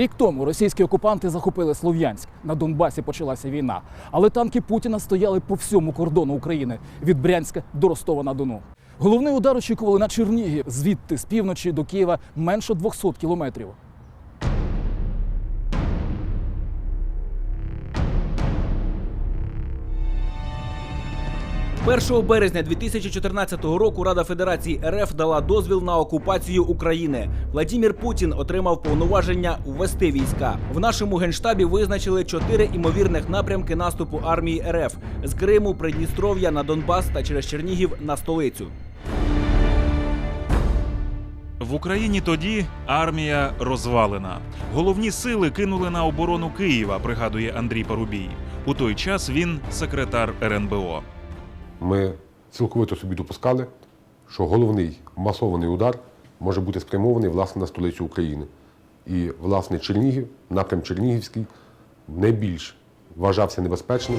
Рік тому російські окупанти захопили Слов'янськ. На Донбасі почалася війна. Але танки Путіна стояли по всьому кордону України від Брянська до Ростова на Дону. Головний удар очікували на Чернігів, звідти з півночі до Києва менше 200 кілометрів. 1 березня 2014 року Рада Федерації РФ дала дозвіл на окупацію України. Владімір Путін отримав повноваження ввести війська. В нашому генштабі визначили чотири імовірних напрямки наступу армії РФ з Криму, Придністров'я на Донбас та через Чернігів на столицю. В Україні тоді армія розвалена. Головні сили кинули на оборону Києва, пригадує Андрій Парубій. У той час він секретар РНБО. Ми цілковито собі допускали, що головний масований удар може бути спрямований власне на столицю України. І, власне, Чернігів, напрям Чернігівський, найбільш вважався небезпечним.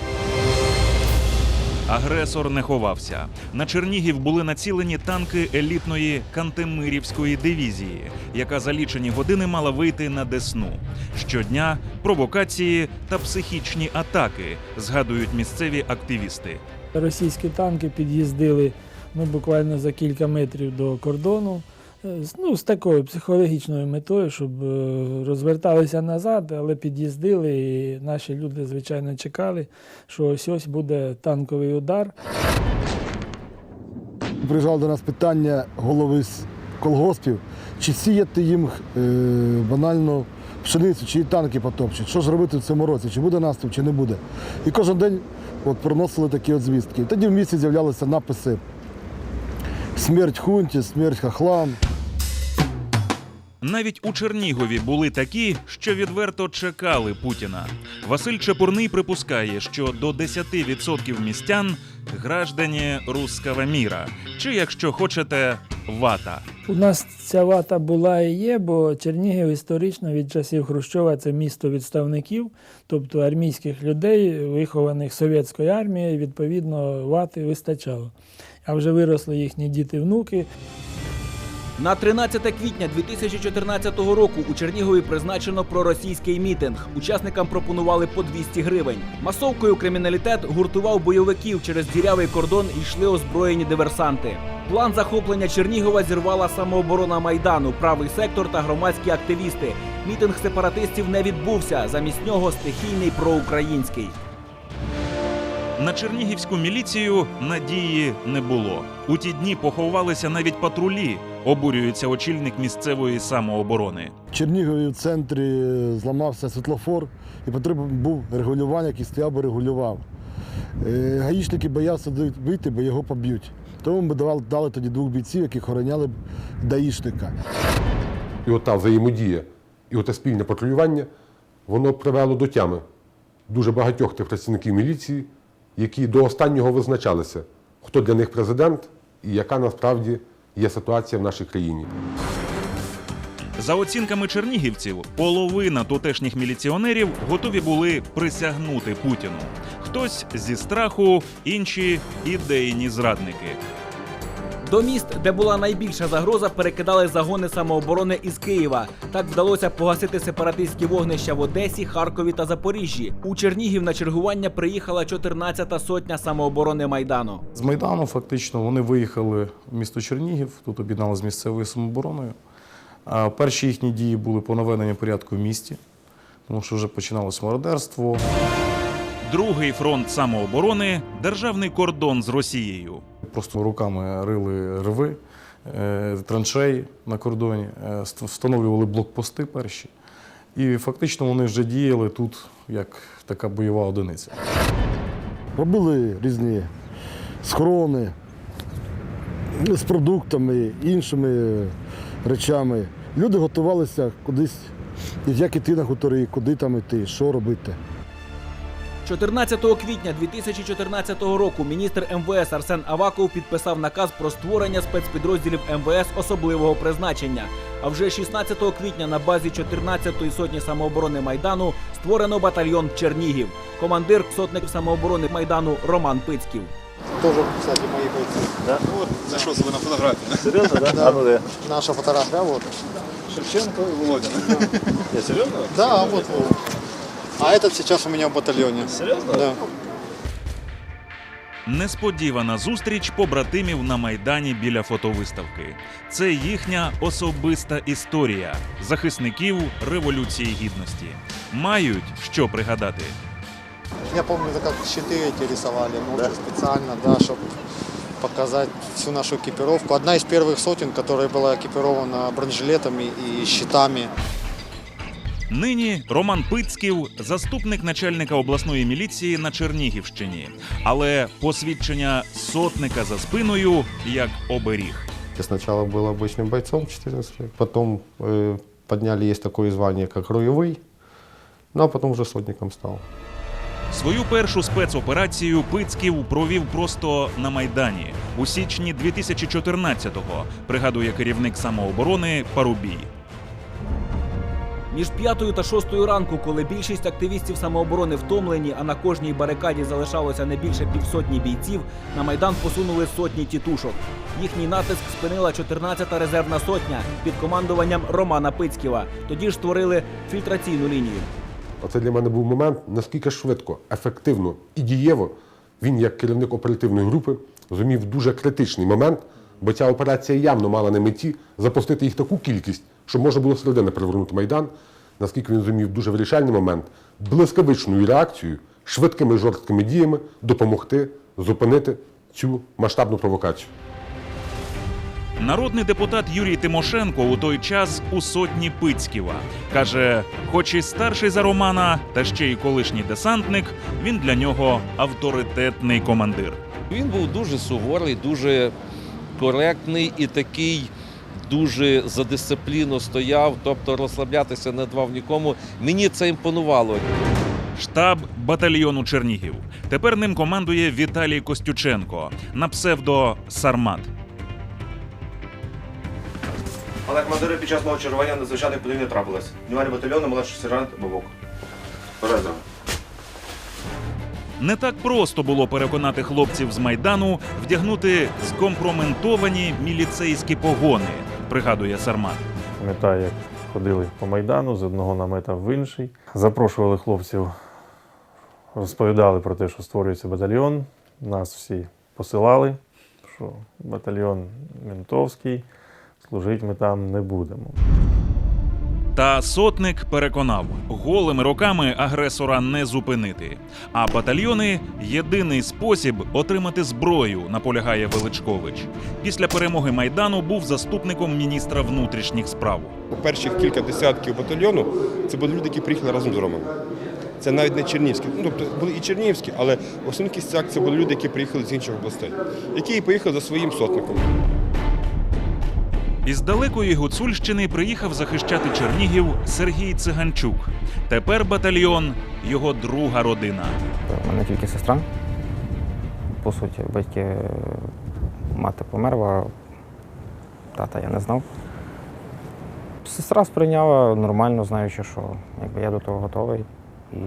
Агресор не ховався. На Чернігів були націлені танки елітної Кантемирівської дивізії, яка за лічені години мала вийти на Десну. Щодня провокації та психічні атаки, згадують місцеві активісти. Російські танки під'їздили ну, буквально за кілька метрів до кордону. е, Ну, з такою психологічною метою, щоб е, розверталися назад, але під'їздили, і наші люди, звичайно, чекали, що ось ось буде танковий удар. Приїжджало до нас питання голови колгоспів, чи сіяти їм е, банально пшеницю, чи танки потопчуть. Що ж робити в цьому році? Чи буде наступ, чи не буде. І кожен день от, проносили такі от звістки. Тоді в місті з'являлися написи Смерть хунті, смерть хахлам. Навіть у Чернігові були такі, що відверто чекали Путіна. Василь Чепурний припускає, що до 10% містян граждані русского міра, чи якщо хочете, вата. У нас ця вата була і є, бо Чернігів історично від часів Хрущова це місто відставників, тобто армійських людей, вихованих совєтською армією, відповідно, вати вистачало. А вже виросли їхні діти-внуки. На 13 квітня 2014 року у Чернігові призначено проросійський мітинг. Учасникам пропонували по 200 гривень. Масовкою криміналітет гуртував бойовиків через дірявий кордон і йшли озброєні диверсанти. План захоплення Чернігова зірвала самооборона майдану, правий сектор та громадські активісти. Мітинг сепаратистів не відбувся. Замість нього стихійний проукраїнський. На чернігівську міліцію надії не було. У ті дні поховалися навіть патрулі. Обурюється очільник місцевої самооборони. В Чернігові в центрі зламався світлофор і потрібен був регулювання, який стояв би регулював. Е, Гаїшники боялися вийти, бо його поб'ють. Тому ми давали, дали тоді двох бійців, які охороняли даїшника. І ота взаємодія, і оте спільне патрулювання, воно привело до тями дуже багатьох тих працівників міліції, які до останнього визначалися, хто для них президент і яка насправді є ситуація в нашій країні. За оцінками чернігівців, половина тутешніх міліціонерів готові були присягнути Путіну. Хтось зі страху, інші ідейні зрадники. До міст, де була найбільша загроза, перекидали загони самооборони із Києва. Так вдалося погасити сепаратистські вогнища в Одесі, Харкові та Запоріжжі. У Чернігів на чергування приїхала 14-та сотня самооборони майдану. З Майдану фактично вони виїхали в місто Чернігів, тут об'єднали з місцевою самообороною. Перші їхні дії були по наведенню порядку в місті, тому що вже починалось мародерство. Другий фронт самооборони державний кордон з Росією. Просто руками рили рви, е, траншеї на кордоні, е, встановлювали блокпости перші. І фактично вони вже діяли тут як така бойова одиниця. Робили різні схорони з продуктами, іншими речами. Люди готувалися кудись, як іти на хутори, куди там іти, що робити. 14 квітня 2014 року міністр МВС Арсен Аваков підписав наказ про створення спецпідрозділів МВС особливого призначення. А вже 16 квітня на базі 14-ї сотні самооборони майдану створено батальйон Чернігів. Командир сотник самооборони майдану Роман Пицьків. Тоже, кстати, мои бойцы. Да? Ну вот, зашел на фотографию. Серьезно, да? А ну Наша фотография, вот. Шевченко и Володин. Я серьезно? Да, вот. вот. А этот сейчас у меня в батальоне. Серьезно? Да. Несподівана зустріч побратимів на майдані біля фотовиставки. Це їхня особиста історія захисників революції гідності. Мають що пригадати. Я помню, это как щиты эти рисовали, ну, специально, да, чтобы показать всю нашу экипировку. Одна из первых сотен, которая была экипирована бронежилетами и щитами. Нині Роман Пицьків заступник начальника обласної міліції на Чернігівщині, але посвідчення сотника за спиною як оберіг. Я сначала был обычным бойцом 14 лет, потом э, подняли, есть такое звание, как руевый, ну а потом уже сотником стал. Свою першу спецоперацію Пицьків провів просто на майдані у січні 2014-го, пригадує керівник самооборони Парубій. Між п'ятою та шостою ранку, коли більшість активістів самооборони втомлені, а на кожній барикаді залишалося не більше півсотні бійців, на майдан посунули сотні тітушок. Їхній натиск спинила 14-та резервна сотня під командуванням Романа Пицьківа. Тоді ж створили фільтраційну лінію. Оце для мене був момент, наскільки швидко, ефективно і дієво він, як керівник оперативної групи, зумів дуже критичний момент, бо ця операція явно мала на меті запустити їх таку кількість, щоб можна було середини перевернути Майдан. Наскільки він зумів дуже вирішальний момент, блискавичною реакцією, швидкими жорсткими діями допомогти зупинити цю масштабну провокацію. Народний депутат Юрій Тимошенко у той час у сотні Пицьківа каже: хоч і старший за Романа, та ще й колишній десантник, він для нього авторитетний командир. Він був дуже суворий, дуже коректний і такий дуже за дисципліну стояв, тобто розслаблятися не давав нікому. Мені це імпонувало. Штаб батальйону Чернігів. Тепер ним командує Віталій Костюченко на псевдо Сармат. Але командири під час мого чергування надзвичайних подій не трапилось. Внимання батальйону молодший сержант Бабок. Бажаю. Не так просто було переконати хлопців з майдану вдягнути скомпроментовані міліцейські погони, пригадує Сармат. Пам'ятаю, як ходили по Майдану з одного намета в інший. Запрошували хлопців, розповідали про те, що створюється батальйон. Нас всі посилали, що батальйон ментовський, служити ми там не будемо. Та сотник переконав, голими руками агресора не зупинити. А батальйони єдиний спосіб отримати зброю, наполягає Величкович. Після перемоги майдану був заступником міністра внутрішніх справ. Перших кілька десятків батальйону це були люди, які приїхали разом з Ромом. Це навіть не чернігівські. Ну, тобто були і чернігівські, але в кістяк це були люди, які приїхали з інших областей, які поїхали за своїм сотником. Із далекої Гуцульщини приїхав захищати Чернігів Сергій Циганчук. Тепер батальйон його друга родина. У мене тільки сестра. По суті, батьки мати померла, тата я не знав. Сестра сприйняла нормально, знаючи, що якби, я до того готовий. І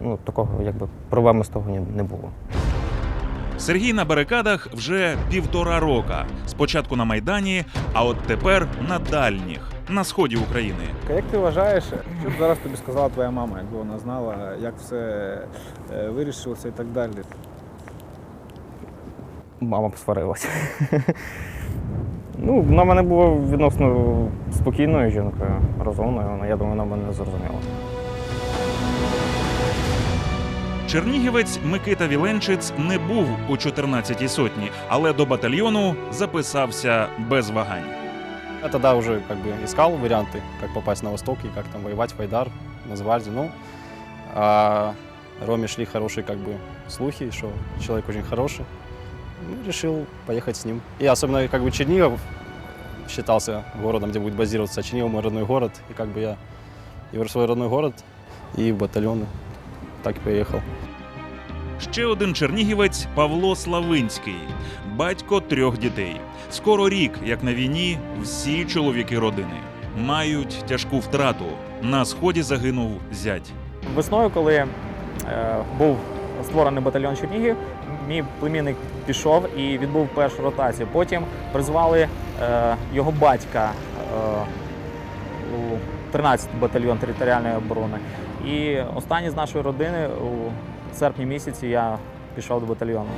ну, такого якби, проблеми з того не було. Сергій на барикадах вже півтора рока. Спочатку на Майдані, а от тепер на дальніх, на сході України. Як ти вважаєш, що б зараз тобі сказала твоя мама, якби вона знала, як все е, вирішилося і так далі? Мама посварилася. ну, вона мене була відносно спокійною жінкою, розумною. Вона, я думаю, вона мене зрозуміла. Чернігівець Микита Віленчиць не був у 14-й сотні, але до батальйону записався без вагань. Я тогда уже как бы искал варианты, как попасть на Восток и как там воевать в Айдар, на Звальде. Ну, а Роме шли хорошие как бы слухи, что человек очень хороший. Ну, решил поехать с ним. И особенно как бы Чернигов считался городом, где будет базироваться. Чернигов мой родной город. И как бы я и в свой родной город, и в батальоны. Так и поехал. Ще один чернігівець Павло Славинський, батько трьох дітей. Скоро рік, як на війні, всі чоловіки родини мають тяжку втрату. На сході загинув зять. Весною, коли е, був створений батальйон Чернігів, мій племінник пішов і відбув першу ротацію. Потім призвали е, його батька. Е, у 13 батальйон територіальної оборони. І останній з нашої родини у серпні місяці я пішов до батальйону.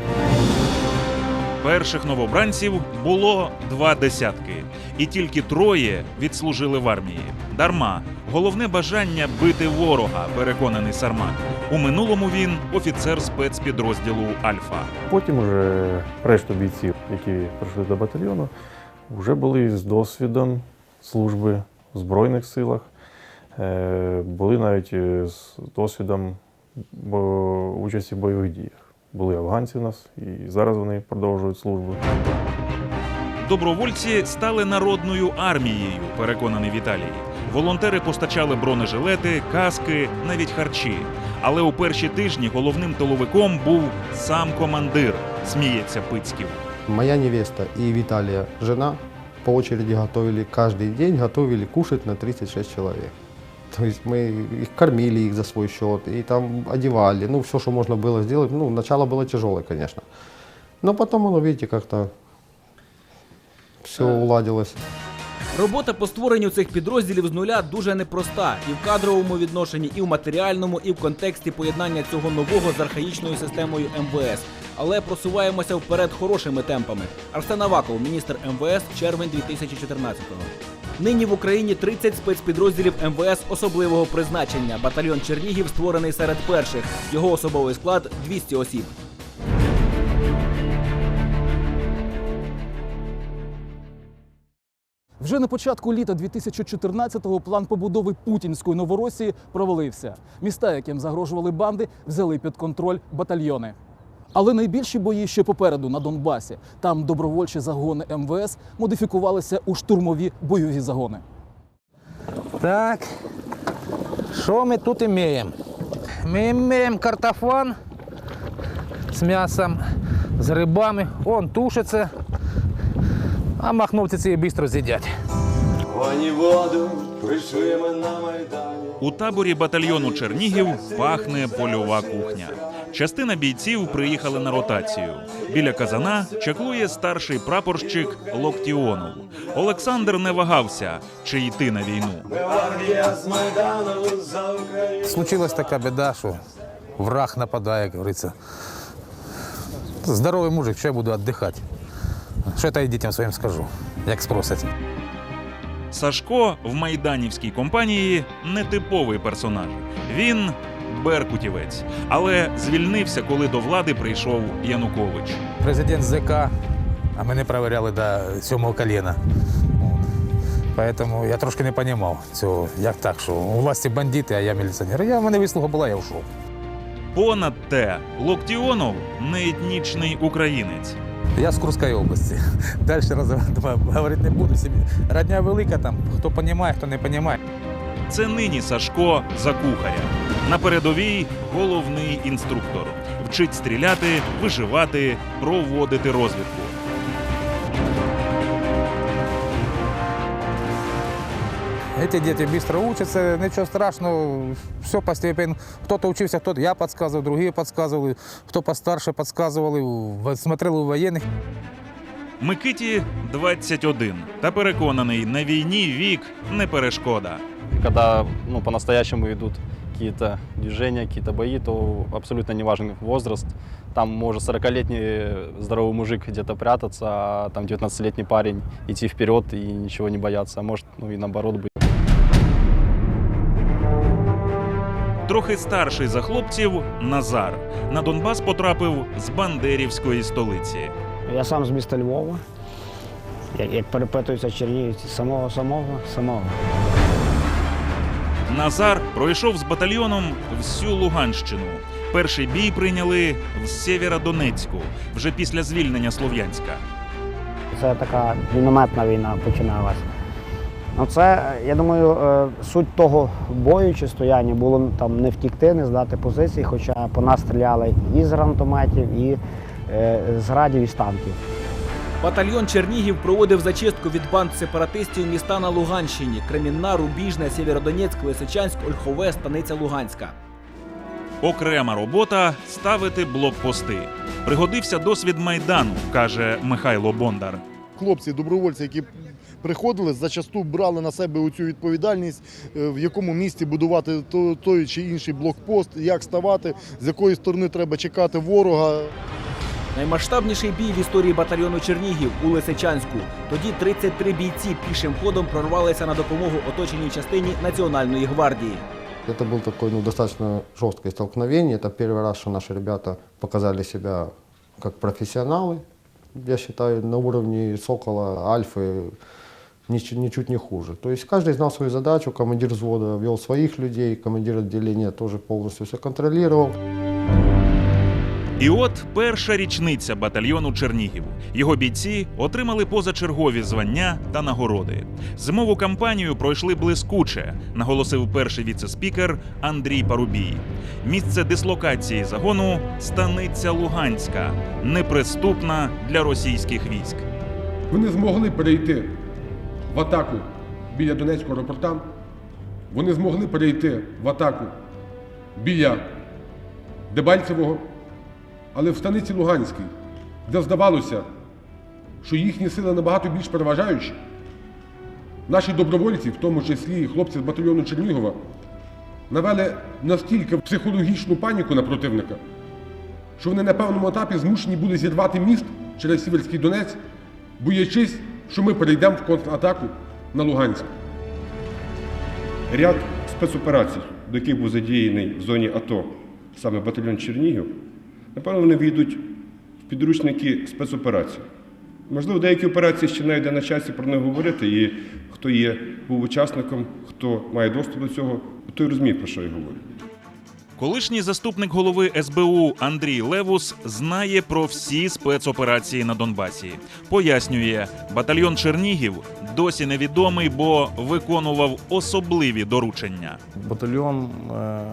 Перших новобранців було два десятки, і тільки троє відслужили в армії. Дарма головне бажання бити ворога, переконаний Сармат. У минулому він офіцер спецпідрозділу Альфа. Потім вже решту бійців, які прийшли до батальйону, вже були з досвідом служби в Збройних силах, були навіть е, з досвідом участі в бойових діях. Були афганці у нас, і зараз вони продовжують службу. Добровольці стали народною армією, переконаний Віталій. Волонтери постачали бронежилети, каски, навіть харчі. Але у перші тижні головним тиловиком був сам командир, сміється Пицьків. Моя невеста и Виталия, жена, по очереди готовили каждый день, готовили кушать на 36 человек. То есть мы их кормили их за свой счет, и там одевали, ну, все, что можно было сделать. Ну, начало было тяжелое, конечно. Но потом, оно, видите, как-то все уладилось. Робота по створенню цих підрозділів з нуля дуже непроста і в кадровому відношенні, і в матеріальному, і в контексті поєднання цього нового з архаїчною системою МВС. Але просуваємося вперед хорошими темпами. Арсен Аваков, міністр МВС, червень 2014-го. Нині в Україні 30 спецпідрозділів МВС особливого призначення. Батальйон Чернігів створений серед перших. Його особовий склад 200 осіб. Вже на початку літа 2014-го план побудови путінської новоросії провалився. Міста, яким загрожували банди, взяли під контроль батальйони. Але найбільші бої ще попереду на Донбасі. Там добровольчі загони МВС модифікувалися у штурмові бойові загони. Так, що ми тут маємо? Ми маємо картофан з м'ясом, з рибами. Он тушиться, а махновці ці швидко з'їдять. Вони воду прийшли ми на майдані. У таборі батальйону Чернігів пахне польова кухня. Частина бійців приїхали на ротацію. Біля казана чаклує старший прапорщик Локтіонов. Олександр не вагався, чи йти на війну. Случилась така біда, що враг нападає, як говориться. Здоровий мужик, що я буду віддихати? Що я дітям своїм скажу, як спросять. Сашко в майданівській компанії нетиповий персонаж. Він беркутівець, але звільнився, коли до влади прийшов Янукович. Президент ЗК, а мене перевіряли до сьомого коліна. Поэтому я трошки не розумів цього, як так, що у власті бандити, а я міліціонер. Я, в мене вислуга була, я йшов. Понад те, Локтіонов не етнічний українець. Я з Курської області. Далі говорити не буду. Родня велика там, хто розуміє, хто не розуміє. Це нині Сашко за кухаря. На передовій головний інструктор. Вчить стріляти, виживати, проводити розвідку. Эти дети быстро учатся, ничего страшного, все постепенно. Кто-то учился, кто-то я подсказывал, другие подсказывали, кто постарше подсказывали, в- смотрел у военных. Микиті 21. Та переконаний, на війні вік не перешкода. Когда ну, по-настоящему идут какие-то движения, какие-то бои, то абсолютно не важен возраст. Там может 40-летний здоровый мужик где-то прятаться, а там 19-летний парень идти вперед и ничего не бояться. А может, ну и наоборот быть. Трохи старший за хлопців Назар. На Донбас потрапив з Бандерівської столиці. Я сам з міста Львова. Як, як перепитуються чернігівці, самого самого самого. Назар пройшов з батальйоном всю Луганщину. Перший бій прийняли в Сєвєродонецьку вже після звільнення Слов'янська. Це така мінометна війна починалася. Ну це, я думаю, е, суть того бою чи стояння було там не втікти, не здати позиції, хоча по нас стріляли і з гранатометів, і е, з градів, і з танків. Батальйон Чернігів проводив зачистку від банд сепаратистів міста на Луганщині: Кремінна, Рубіжне, Сєвєродонецьк, Лисичанськ, Ольхове, Станиця Луганська. Окрема робота ставити блокпости. Пригодився досвід майдану, каже Михайло Бондар. хлопці, добровольці, які приходили, зачасту брали на себе цю відповідальність, е, в якому місці будувати то- той чи інший блокпост, як ставати, з якої сторони треба чекати ворога. Наймасштабніший бій в історії батальйону Чернігів у Лисичанську. Тоді 33 бійці пішим ходом прорвалися на допомогу оточеній частині Національної гвардії. Это был такой ну, достаточно жесткое столкновение. Это первый раз, что наши ребята показали себя как профессионалы. Я считаю, на уровне Сокола, Альфы, ничуть, ничуть не хуже. То есть каждый знал свою задачу, командир взвода вел своих людей, командир отделения тоже полностью все контролировал. І от перша річниця батальйону Чернігів. Його бійці отримали позачергові звання та нагороди. Зимову кампанію пройшли блискуче, наголосив перший віце-спікер Андрій Парубій. Місце дислокації загону станиця Луганська, неприступна для російських військ. Вони змогли перейти в атаку біля Донецького аеропорта. Вони змогли перейти в атаку біля Дебальцевого, але в станиці Луганській, де здавалося, що їхні сили набагато більш переважаючі, наші добровольці, в тому числі і хлопці з батальйону Чернігова, навели настільки психологічну паніку на противника, що вони на певному етапі змушені були зірвати міст через Сіверський Донець, боячись, що ми перейдемо в контратаку на Луганськ. Ряд спецоперацій, до яких був задіяний в зоні АТО саме батальйон Чернігів, напевно, вони війдуть в підручники спецоперацій. Можливо, деякі операції ще навіть йде на часі про них говорити, і хто є, був учасником, хто має доступ до цього, той розуміє, про що я говорю. Колишній заступник голови СБУ Андрій Левус знає про всі спецоперації на Донбасі. Пояснює, батальйон Чернігів досі невідомий, бо виконував особливі доручення. Батальйон е,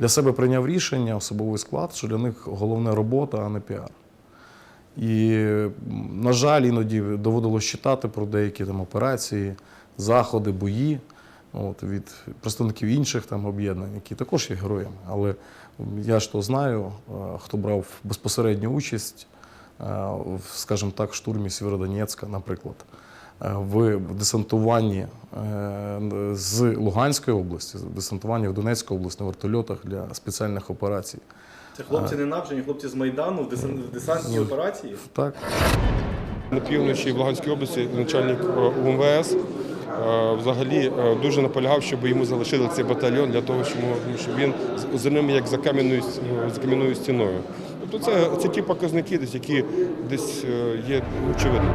для себе прийняв рішення, особовий склад, що для них головна робота, а не піар. І, на жаль, іноді доводилось читати про деякі там операції, заходи, бої от, від представників інших там об'єднань, які також є героями. Але я ж то знаю, е, хто брав безпосередню участь, е, в, скажімо так, штурмі Сєвєродонецька, наприклад, е, в десантуванні з Луганської області, десантуванні в Донецьку область на вертольотах для спеціальних операцій. Це хлопці не навчені, хлопці з Майдану в десант- в десантній операції. Так. На півночі в Луганській області начальник УМВС взагалі е, дуже наполягав, щоб йому залишили цей батальйон для того, щоб, він за ними як за кам'яною с- за кам'яною стіною. Тобто це, це ті показники, десь, які десь е, є очевидні.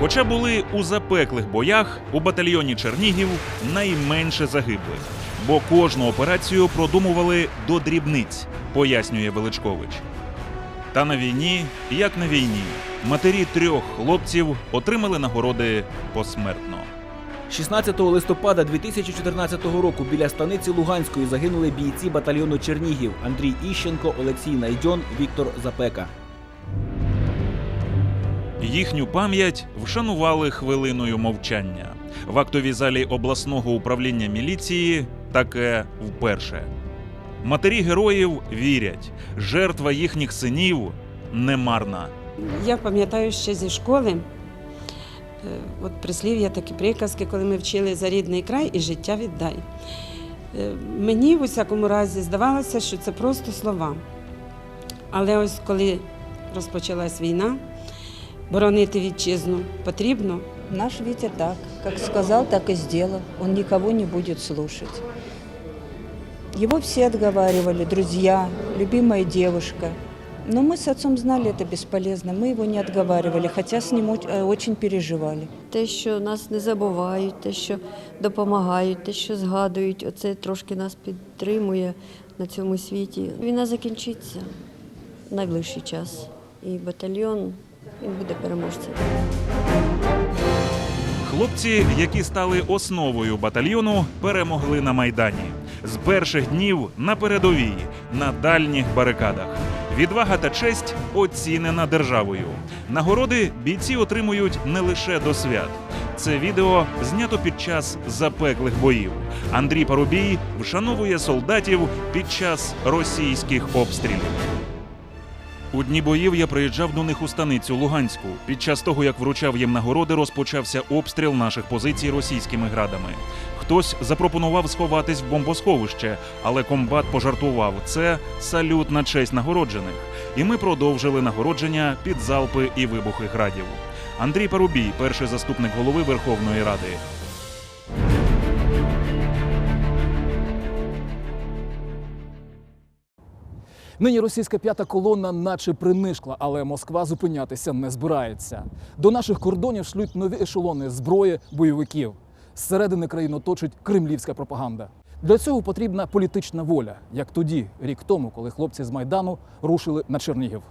Хоча були у запеклих боях, у батальйоні Чернігів найменше загиблих, бо кожну операцію продумували до дрібниць, пояснює Величкович. Та на війні, як на війні, матері трьох хлопців отримали нагороди посмертно. 16 листопада 2014 року біля станиці Луганської загинули бійці батальйону Чернігів Андрій Іщенко, Олексій Найдьон, Віктор Запека. Їхню пам'ять вшанували хвилиною мовчання. В актовій залі обласного управління міліції таке вперше. Матері героїв вірять, жертва їхніх синів немарна. Я пам'ятаю ще зі школи, от прислів'я такі приказки, коли ми вчили за рідний край і життя віддай. Е, Мені в усякому разі здавалося, що це просто слова. Але ось коли розпочалась війна, боронити вітчизну потрібно. Наш Витя так, как сказал, так и сделал. Он никого не будет слушать. Его все отговаривали, друзья, любимая девушка. Но мы с отцом знали это бесполезно, мы его не отговаривали, хотя с ним оч- э, очень переживали. Те, що нас не забувають, те, що допомагають, те, що згадують, оце трошки нас підтримує на цьому світі. Війна закінчиться в найближчий час. І батальйон він буде переможцем. Хлопці, які стали основою батальйону, перемогли на майдані з перших днів на передовій, на дальніх барикадах. Відвага та честь оцінена державою. Нагороди бійці отримують не лише до свят. Це відео знято під час запеклих боїв. Андрій Парубій вшановує солдатів під час російських обстрілів. У дні боїв я приїжджав до них у станицю Луганську. Під час того, як вручав їм нагороди, розпочався обстріл наших позицій російськими градами. Хтось запропонував сховатись в бомбосховище, але комбат пожартував це салют на честь нагороджених. І ми продовжили нагородження під залпи і вибухи градів. Андрій Парубій, перший заступник голови Верховної Ради. Нині російська п'ята колона наче принишкла, але Москва зупинятися не збирається. До наших кордонів шлють нові ешелони зброї бойовиків. Зсередини країну оточить кремлівська пропаганда. Для цього потрібна політична воля, як тоді, рік тому, коли хлопці з майдану рушили на Чернігів.